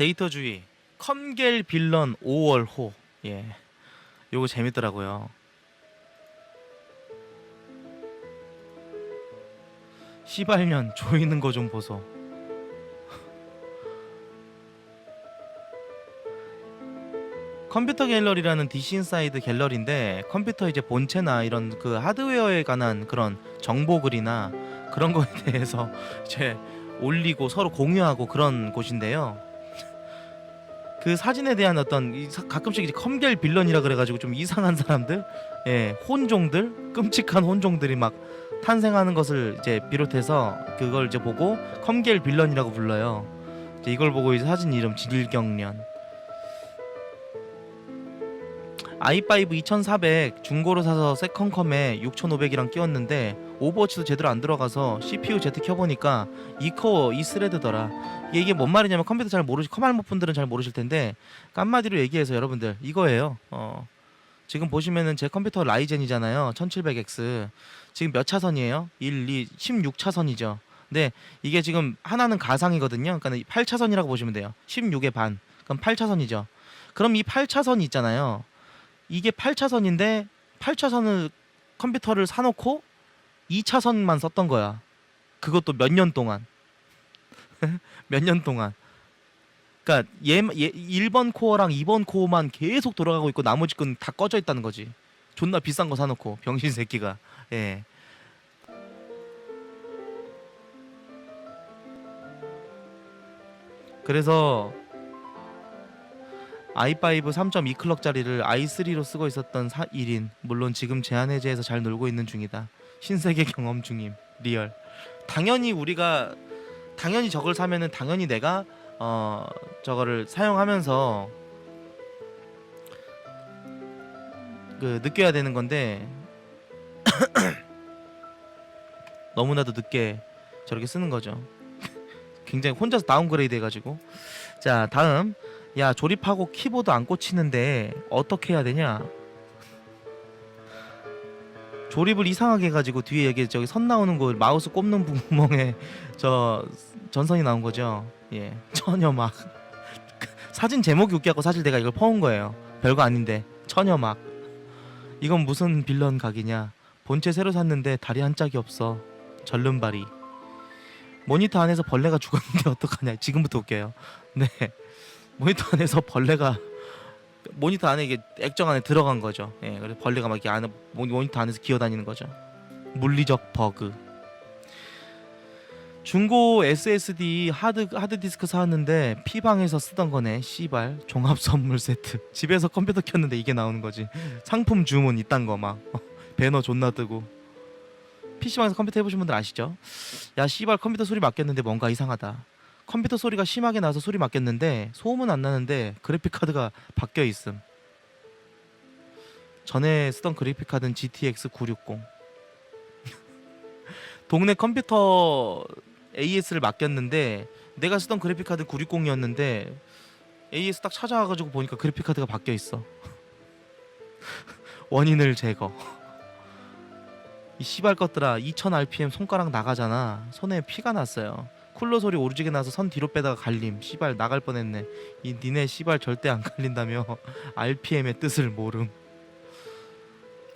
데이터주의 컴겔 빌런 5월호. 예 요거 재밌더라고요. 시발년 조이는 거 좀 보소. 컴퓨터 갤러리라는 DC 인사이드 갤러리인데 컴퓨터 이제 본체나 이런 그 하드웨어에 관한 그런 정보 글이나 그런 거에 대해서 이제 올리고 서로 공유하고 그런 곳인데요. 그 사진에 대한 어떤 가끔씩 이제 컴겔 빌런이라 그래가지고 좀 이상한 사람들, 예, 혼종들, 끔찍한 혼종들이 막 탄생하는 것을 이제 비롯해서 그걸 이제 보고 컴겔 빌런이라고 불러요. 이제 이걸 보고 이제 사진 이름 질경련. I5 2400 중고로 사서 세컨컴에 6500이랑 끼웠는데 오버워치도 제대로 안 들어가서 CPU Z 켜보니까 2코어 2스레드더라. 이게, 뭔 말이냐면 컴퓨터 잘 모르시 커말못 분들은 잘 모르실 텐데 한마디로 얘기해서 여러분들 이거예요. 어, 지금 보시면은 제 컴퓨터 라이젠이잖아요. 1700X 지금 몇 차선이에요? 1, 2, 16차선이죠. 근데 이게 지금 하나는 가상이거든요. 그러니까 8차선이라고 보시면 돼요. 16의 반. 그럼 8차선이죠. 그럼 이 8차선이 있잖아요 이게 8차선인데 8차선을 컴퓨터를 사놓고 2차선만 썼던 거야. 그것도 몇 년 동안. 몇 년 동안. 그러니까 얘, 얘 1번 코어랑 2번 코어만 계속 돌아가고 있고 나머지 건 다 꺼져 있다는 거지. 존나 비싼 거 사놓고 병신 새끼가. 예. 그래서 i5 3.2 클럭짜리를 i3로 쓰고 있었던 사, 1인 물론 지금 제한 해제해서 잘 놀고 있는 중이다. 신세계 경험 중임 리얼. 당연히 우리가 당연히 저걸 사면은 당연히 내가 어 저거를 사용하면서 그 느껴야 되는 건데 너무나도 늦게 저렇게 쓰는 거죠. 굉장히 혼자서 다운그레이드 해가지고. 자 다음 야 조립하고 키보드 안 꽂히는데 어떻게 해야 되냐? 조립을 이상하게 해가지고 뒤에 여기 저기 선 나오는 거 마우스 꼽는 구멍에 저 전선이 나온 거죠. 예, 처녀막 사진 제목이 웃겨갖고 사실 내가 이걸 퍼온 거예요. 별거 아닌데 처녀막 이건 무슨 빌런 각이냐? 본체 새로 샀는데 다리 한 짝이 없어. 절름발이 모니터 안에서 벌레가 죽었는데 어떡하냐? 지금부터 웃겨요. 네. 모니터 안에서 벌레가 모니터 안에 이게 액정 안에 들어간 거죠. 예, 그래서 벌레가 막 이렇게 안에 모니- 모니터 안에서 기어다니는 거죠. 물리적 버그. 중고 SSD 하드 하드 디스크 사왔는데 피방에서 쓰던 거네. 씨발 종합 선물 세트. 집에서 컴퓨터 켰는데 이게 나오는 거지. 상품 주문 이딴 거 막 배너 존나 뜨고. PC방에서 컴퓨터 해보신 분들 아시죠? 야 씨발 컴퓨터 소리 맡겼는데 뭔가 이상하다. 컴퓨터 소리가 심하게 나서 소리 맡겼는데 소음은 안 나는데 그래픽 카드가 바뀌어 있음. 전에 쓰던 그래픽 카드는 GTX 960. 동네 컴퓨터 AS를 맡겼는데 내가 쓰던 그래픽 카드 960이었는데 AS 딱 찾아와 가지고 보니까 그래픽 카드가 바뀌어 있어. 원인을 제거. 이 씨발 것들아 2000 RPM 손가락 나가잖아. 손에 피가 났어요. 쿨러 소리 오지게 나서 선 뒤로 빼다가 갈림. 씨발 나갈 뻔했네. 이 니네 씨발 절대 안 갈린다며. RPM의 뜻을 모름.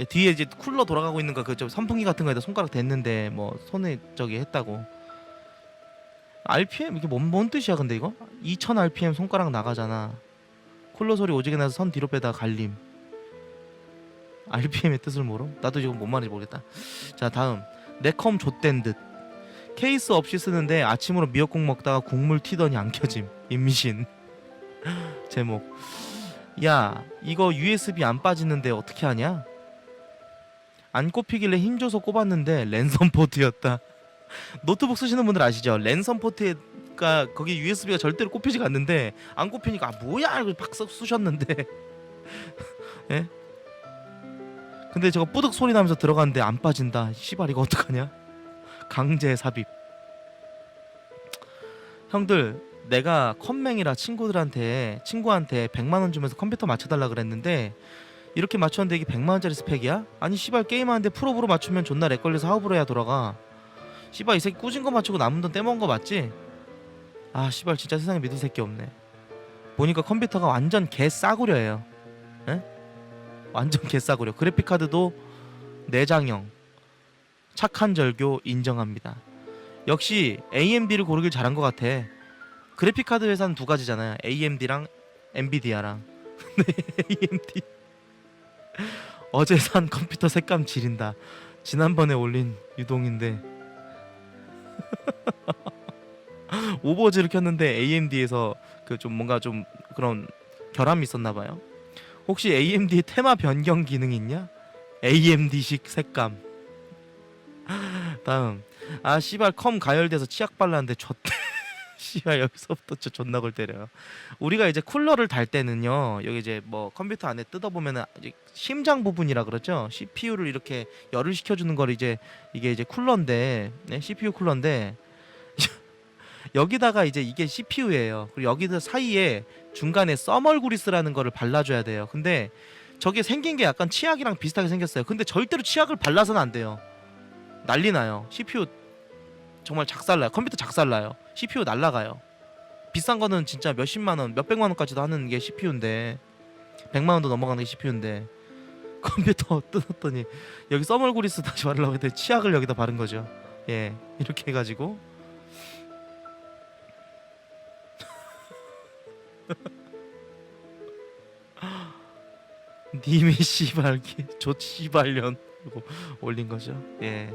야, 뒤에 이제 쿨러 돌아가고 있는 거 그저 선풍기 같은 거에다 손가락 댔는데 뭐 손에 저기 했다고. RPM 이게 뭔, 뭔 뜻이야 근데 이거? 2000 RPM 손가락 나가잖아. 쿨러 소리 오지게 나서 선 뒤로 빼다가 갈림. RPM의 뜻을 모름? 나도 지금 뭔 말인지 모르겠다. 자 다음. 내컴 좆된 듯 케이스 없이 쓰는데 아침으로 미역국 먹다가 국물 튀더니 안 켜짐. 임신. 제목. 야 이거 USB 안 빠지는데 어떻게 하냐? 안 꼽히길래 힘줘서 꼽았는데 랜선 포트였다. 노트북 쓰시는 분들 아시죠? 랜선 포트가 거기 USB가 절대로 꼽히지가 않는데 안 꼽히니까 아 뭐야? 이거 박석 쑤셨는데. 예? 근데 저거 뿌득 소리 나면서 들어갔는데 안 빠진다. 씨발 이거 어떡하냐 강제 삽입. 형들 내가 컴맹이라 친구들한테 친구한테 100만 원 주면서 컴퓨터 맞춰달라 그랬는데 이렇게 맞췄는데 이게 100만 원짜리 스펙이야? 아니 씨발 게임하는데 프로브로 맞추면 존나 렉 걸려서 하우브로 해야 돌아가. 씨발 이 새끼 꾸진 거 맞추고 남은 돈 떼먹은 거 맞지? 아 씨발 진짜 세상에 믿을 새끼 없네. 보니까 컴퓨터가 완전 개 싸구려예요. 에? 완전 개 싸구려. 그래픽 카드도 내장형. 착한 절교 인정합니다. 역시 AMD를 고르길 잘한 것 같아. 그래픽 카드 회사는 두 가지잖아요. AMD랑 엔비디아랑. AMD 어제 산 컴퓨터 색감 지린다. 지난번에 올린 유동인데 오버워치를 켰는데 AMD에서 그 좀 뭔가 좀 그런 결함이 있었나 봐요. 혹시 AMD 테마 변경 기능 있냐? AMD식 색감. 다음 아 씨발 컴 가열돼서 치약 발랐는데 좆대 씨발 여기서부터 저 존나 골 때려요. 우리가 이제 쿨러를 달 때는요 여기 이제 뭐 컴퓨터 안에 뜯어 보면은 이제 심장 부분이라 그러죠 CPU를 이렇게 열을 시켜주는 걸 이제 이게 이제 쿨러인데 네? CPU 쿨러인데 여기다가 이제 이게 CPU예요. 그리고 여기서 사이에 중간에 써멀 그리스라는 거를 발라 줘야 돼요. 근데 저게 생긴 게 약간 치약이랑 비슷하게 생겼어요. 근데 절대로 치약을 발라서는 안 돼요. 난리 나요. CPU 정말 작살나요. 컴퓨터 작살나요. CPU 날라가요. 비싼 거는 진짜 몇십만 원, 몇백만 원까지도 하는 게 CPU인데 100만 원도 넘어가는 게 CPU인데 컴퓨터 뜯었더니 여기 써멀 그리스 다시 바르려고 했더니 치약을 여기다 바른 거죠. 예. 이렇게 해 가지고 님이 씨발기 조 씨발년 올린 거죠. 예.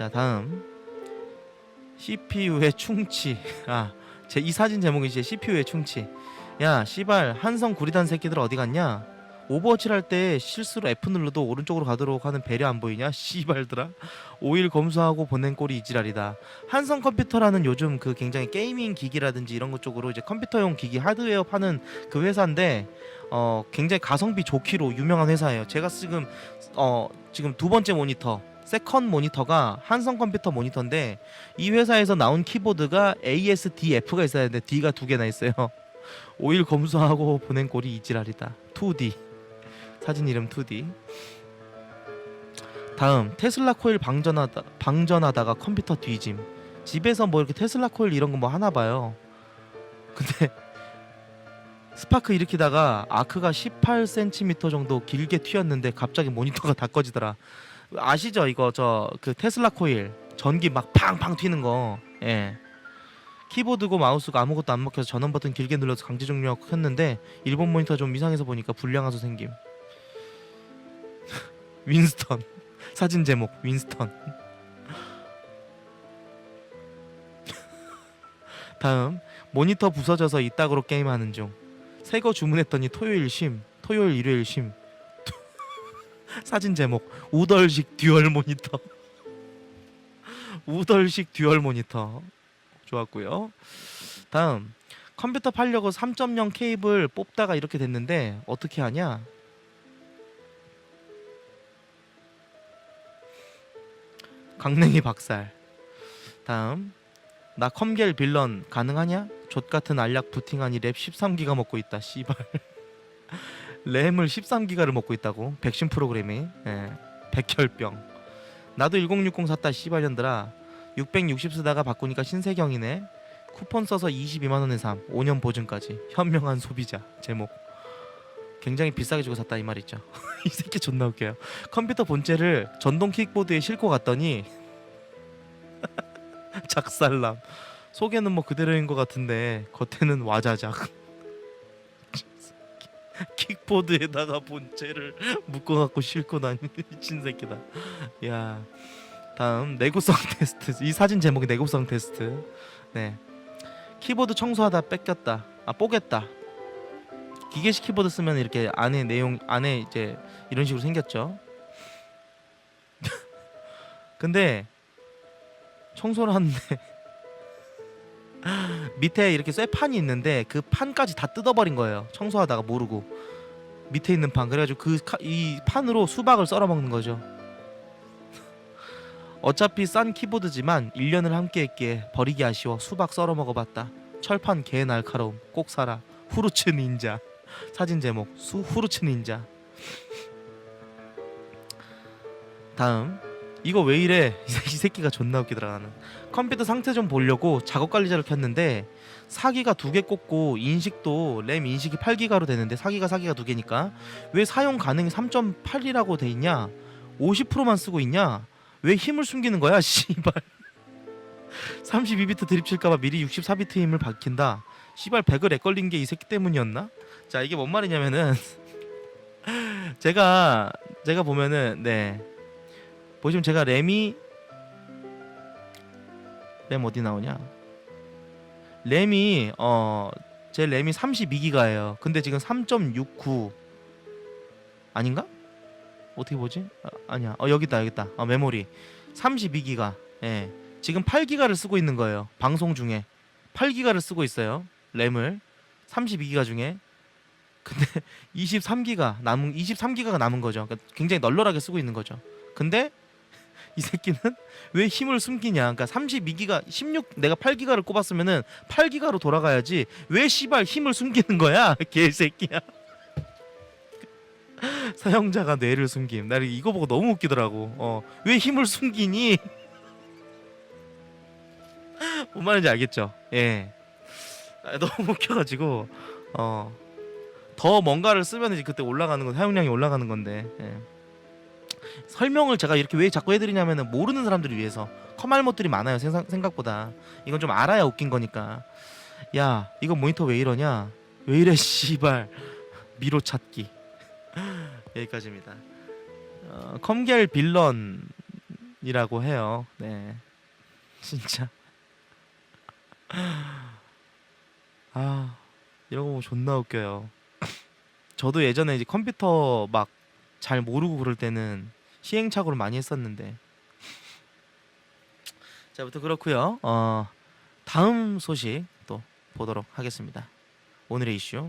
자 다음 CPU의 충치. 아, 제 이 사진 제목이 이제 CPU의 충치. 야, 씨발 한성 구리단 새끼들 어디 갔냐? 오버워치를 할 때 실수로 F 눌러도 오른쪽으로 가도록 하는 배려 안 보이냐? 씨발들아. 5일 검수하고 보낸 꼴이 이지랄이다. 한성 컴퓨터라는 요즘 그 굉장히 게이밍 기기라든지 이런 것 쪽으로 이제 컴퓨터용 기기 하드웨어 파는 그 회사인데 어 굉장히 가성비 좋기로 유명한 회사예요. 제가 지금 어 지금 두 번째 모니터 세컨 모니터가 한성 컴퓨터 모니터인데 이 회사에서 나온 키보드가 ASDF가 있어야 되는데 D가 두 개나 있어요. 5일 검수하고 보낸 꼴이 이지랄이다. 2D 사진 이름 2D. 다음 테슬라 코일 방전하다 방전하다가 컴퓨터 뒤짐. 집에서 뭐 이렇게 테슬라 코일 이런 거 뭐 하나 봐요. 근데 스파크 일으키다가 아크가 18cm 정도 길게 튀었는데 갑자기 모니터가 다 꺼지더라. 아시죠? 이거 저 그 테슬라 코일 전기 막 팡팡 튀는 거. 예. 키보드고 마우스가 아무것도 안 먹혀서 전원 버튼 길게 눌러서 강제 종료하고 켰는데 일본 모니터 좀 이상해서 보니까 불량화소 생김. 윈스턴 사진 제목 윈스턴. 다음 모니터 부서져서 이따구로 게임하는 중. 새거 주문했더니 토요일 쉼, 토요일 일요일 쉼. 사진 제목 우덜식 듀얼 모니터. 우덜식 듀얼 모니터. 좋았고요. 다음 컴퓨터 팔려고 3.0 케이블 뽑다가 이렇게 됐는데 어떻게 하냐? 강냉이 박살. 다음 나 컴겔 빌런 가능하냐? 족 같은 알약 부팅하니 랩 13기가 먹고 있다. 씨발. 램을 13기가를 먹고 있다고. 백신 프로그램이. 예. 백혈병. 나도 1060 샀다. 씨발년들아. 660 쓰다가 바꾸니까 신세경이네. 쿠폰 써서 22만 원에 삼. 5년 보증까지. 현명한 소비자. 제목. 굉장히 비싸게 주고 샀다 이 말이죠. 이 새끼 존나 웃겨요. 컴퓨터 본체를 전동 킥보드에 싣고 갔더니 작살남. 속에는 뭐 그대로인 것 같은데 겉에는 와자작. 킥보드에다가 본체를 묶어갖고 싣고 다니는 미친 새끼다. 야. 다음 내구성 테스트. 이 사진 제목이 내구성 테스트. 네. 키보드 청소하다 뺏겼다. 아 뽀겠다. 기계식 키보드 쓰면 이렇게 안에 내용 안에 이제 이런 식으로 생겼죠. 근데 청소를 하는데 밑에 이렇게 쇠판이 있는데 그 판까지 다 뜯어버린 거예요. 청소하다가 모르고 밑에 있는 판 그래가지고 그 이 판으로 수박을 썰어 먹는 거죠. 어차피 싼 키보드지만 1년을 함께했기에 버리기 아쉬워 수박 썰어 먹어봤다. 철판 개 날카로움 꼭 사라. 후르츠 닌자 사진 제목 수 후르츠 닌자. 다음 이거 왜 이래? 이 새끼가 존나 웃기더라 나는. 컴퓨터 상태 좀 보려고 작업 관리자를 켰는데 사기가 두 개 꽂고 인식도 램 인식이 8기가로 되는데 사기가 사기가 두 개니까 왜 사용 가능이 3.8이라고 돼 있냐? 50%만 쓰고 있냐? 왜 힘을 숨기는 거야? 씨발. 32비트 드립 칠까봐 미리 64비트 힘을 밝힌다. 씨발 배그 렉 걸린 게 이 새끼 때문이었나? 자 이게 뭔 말이냐면은 제가 제가 보면은 네 보시면 제가 램이 램 어디 나오냐? 램이 어 제 램이 32기가예요. 근데 지금 3.69 아닌가? 어떻게 보지? 아, 아니야. 어 여기 있다 여기 있다. 어 메모리 32기가. 예. 지금 8기가를 쓰고 있는 거예요. 방송 중에 8기가를 쓰고 있어요. 램을 32기가 중에 근데 23기가 남은 23기가가 남은 거죠. 그러니까 굉장히 널널하게 쓰고 있는 거죠. 근데 이 새끼는 왜 힘을 숨기냐? 그러니까 32기가 16 내가 8기가를 꼽았으면은 8기가로 돌아가야지. 왜 씨발 힘을 숨기는 거야? 개새끼야. 사용자가 뇌를 숨김. 나 이거 보고 너무 웃기더라고. 어. 왜 힘을 숨기니? 뭔 말인지 알겠죠? 예. 아, 너무 웃겨가지고 어. 더 뭔가를 쓰면 이제 그때 올라가는 건 사용량이 올라가는 건데 예. 설명을 제가 이렇게 왜 자꾸 해드리냐면은 모르는 사람들을 위해서 커말못들이 많아요 생각, 생각보다. 이건 좀 알아야 웃긴 거니까. 야 이거 모니터 왜 이러냐? 왜 이래 씨발. 미로 찾기. 여기까지입니다. 어, 컴겔 빌런이라고 해요. 네. 진짜. 아 이런 거 보면 존나 웃겨요. 저도 예전에 이제 컴퓨터 막 잘 모르고 그럴 때는 시행착오를 많이 했었는데 자, 부터 그렇고요. 어, 다음 소식 또 보도록 하겠습니다. 오늘의 이슈